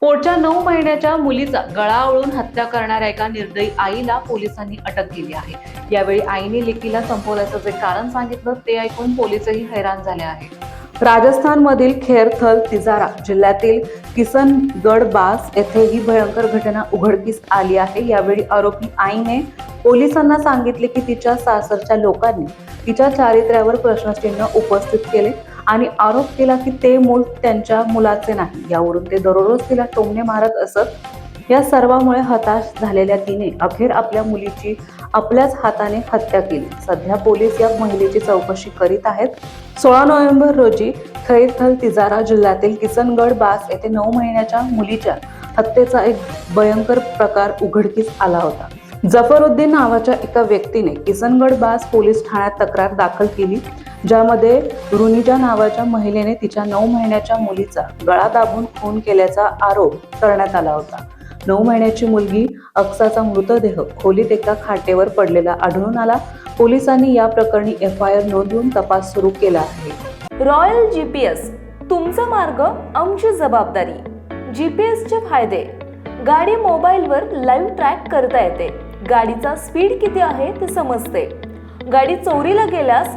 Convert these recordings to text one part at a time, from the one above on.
पोटच्या नऊ महिन्याच्या मुलीचा गळावळून हत्या करणाऱ्या एका निर्दयी आईला पोलिसांनी अटक केली आहे. यावेळी आईने लेकीला संपवल्याचं जे कारण सांगितलं ते ऐकून पोलीसही हैराण झाले आहेत. राजस्थानमधील खेरथल तिजारा जिल्ह्यातील किसनगड बास येथे ही भयंकर घटना उघडकीस आली आहे. यावेळी आरोपी आईने पोलिसांना सांगितले की तिच्या सासरच्या लोकांनी तिच्या चारित्र्यावर प्रश्नचिन्ह उपस्थित केले. आणि आरोप केला की ते मूल त्यांच्या मुलाचे नाही. यावरून ते दररोज तिला टोमणे मारत असत. या सर्वामुळे हताश झालेल्या तिने अखेर आपल्या मुलीची आपल्याच हाताने हत्या केली. सध्या पोलीस या महिलेची चौकशी करीत आहेत. सोळा नोव्हेंबर रोजी खैरथल तिजारा जिल्ह्यातील किसनगड बास येथे नऊ महिन्याच्या मुलीच्या हत्येचा एक भयंकर प्रकार उघडकीस आला होता. जफरुद्दीन नावाच्या एका व्यक्तीने किसनगड बास पोलीस ठाण्यात तक्रार दाखल केली ज्यामध्ये रुनिजा नावाच्या महिलेने तिच्या नऊ महिन्याच्या मुलीचा गळा दाबून खून केल्याचा आरोप करण्यात आला होता. नऊ महिन्याची मुलगी अक्साचा मृतदेह खोलीत एका खाटेवर पडलेला आढळून आला. पोलिसांनी या प्रकरणी एफ आय आर नोंदवून तपास सुरू केला आहे. रॉयल जी पी एस तुमचा मार्ग आमची जबाबदारी. जी पी एसचे फायदे. गाडी मोबाईलवर लाईव्ह ट्रॅक करता येते. गाडीचा स्पीड किती आहे ते समजते. गाडी चोरीला गेल्यास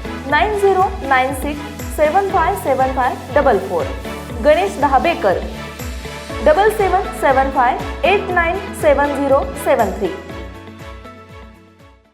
nine zero nine six seven five seven five double four Ganesh Dahabekar double seven seven five eight nine seven zero seven three